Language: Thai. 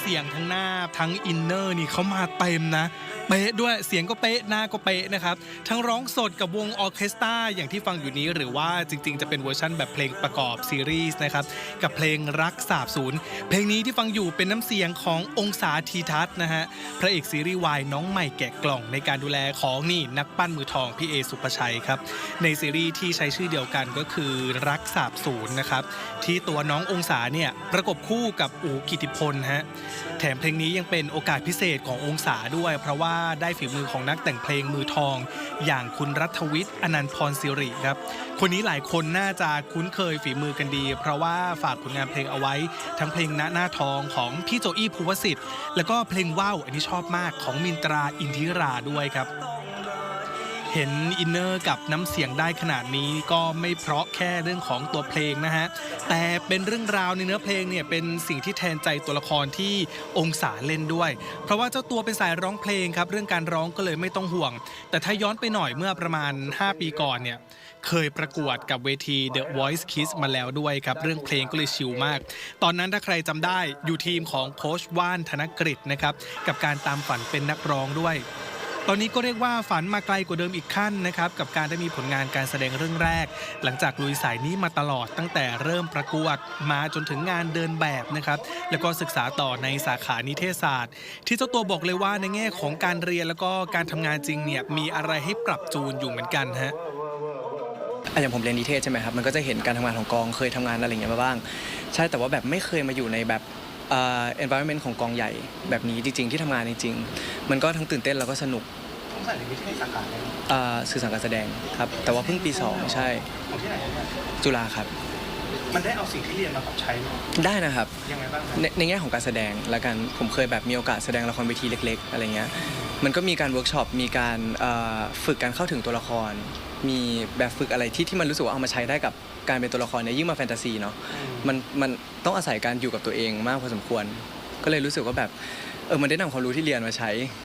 เสียงทั้งหน้าทั้งอินเนอร์นี่เขามาเต็มนะเป๊ะด้วยเสียงก็เป๊ะหน้าก็เป๊ะนะครับทั้งร้องสดกับวงออเคสตราอย่างที่ฟังอยู่นี้หรือว่าจริง ๆ จะเป็นเวอร์ชั่นแบบเพลงประกอบซีรีส์นะครับกับเพลงรักสาบสูญเพลงนี้ที่ฟังอยู่เป็นน้ำเสียงขององศาทีทัศนะฮะพระเอกซีรีส์วายน้องใหม่แกะกล่องในการดูแลของนี่นักปั้นมือทองพี่เอสุภชัยครับในซีรีส์ที่ใช้ชื่อเดียวกันก็คือรักสาบสูญนะครับที่ตัวน้ององศาเนี่ยประกบคู่กับอูกิติพลฮะแถมเพลงนี้ยังเป็นโอกาสพิเศษขององศาด้วย เพราะว่าได้ฝีมือของนักแต่งเพลงมือทอง อย่างคุณรัฐวิทย์อนันต์พรสิริครับ คนนี้หลายคนน่าจะคุ้นเคยฝีมือกันดี เพราะว่าฝากผลงานเพลงเอาไว้ ทั้งเพลงณหน้าทองของพี่โจอี้ภูวสิทธิ์ แล้วก็เพลงว่าวอันนี้ชอบมากของมินตราอินทิราด้วยครับ เห็นอินเนอร์กับน้ำเสียงได้ขนาดนี้ก็ไม่เพราะแค่เรื่องของตัวเพลงนะฮะ แต่เป็นเรื่องราวในเนื้อเพลงเนี่ยเป็นสิ่งที่แทนใจตัวละครที่องศาเล่นด้วย เพราะว่าเจ้าตัวเป็นสายร้องเพลงครับ เรื่องการร้องก็เลยไม่ต้องห่วง แต่ถ้าย้อนไปหน่อยเมื่อประมาณ 5 ปีก่อนเนี่ยเคยประกวดกับเวที The Voice Kids มาแล้วด้วยครับ เรื่องเพลงก็เลยชิลมาก ตอนนั้นถ้าใครจำได้อยู่ทีมของโค้ชว่านธนกฤษนะครับกับการตามฝันเป็นนักร้องด้วย ตอนนี้ก็เรียกว่าฝันมาไกลกว่าเดิมอีกขั้นนะครับกับการได้มีผลงานการแสดงเรื่องแรก หลังจากลุยสายนี้มาตลอดตั้งแต่เริ่มประกวดมาจนถึงงานเดินแบบนะครับแล้วก็ศึกษาต่อในสาขานิเทศศาสตร์ ที่เจ้าตัวบอกเลยว่าในแง่ของการเรียนแล้วก็การทำงานจริงเนี่ยมีอะไรให้ปรับจูนอยู่เหมือนกันฮะอะอย่างผมเรียนนิเทศใช่ไหมครับมันก็จะเห็นการทำงานของกองเคยทำงานอะไรอย่างเงี้ยมาบ้าง ใช่แต่ว่าแบบไม่เคยมาอยู่ในแบบ เอ่อ environment ของกองใหญ่แบบนี้จริง ๆ ที่ทำงานจริง ๆ มันก็ทั้งตื่นเต้นแล้วก็สนุกต้องใส่ในนิเทศสาขาไหนเอ่อสื่อสารการแสดงครับ แต่ว่าเพิ่งปี 2 ใช่ ของที่ไหนเนี่ยจุฬาครับ มันได้เอาสิ่งที่เรียนมาปรับใช้ไหมได้นะครับ ยังไงบ้างในในแง่ของการแสดงละกันผมเคยแบบมีโอกาสแสดงละครเวทีเล็ก ๆ อะไรเงี้ยมันก็มีการเวิร์กช็อปมีการเอ่อฝึกการเข้าถึงตัวละคร มีแบบฝึกอะไรที่ที่มันรู้สึกว่าเอามาใช้ได้กับการเป็นตัวละครเนี่ยยิ่งมาแฟนตาซีเนาะมันมันต้องอาศัยการอยู่กับตัวเองมากพอสมควร ก็เลยรู้สึกว่าแบบเออมันได้นำความรู้ที่เรียนมาใช้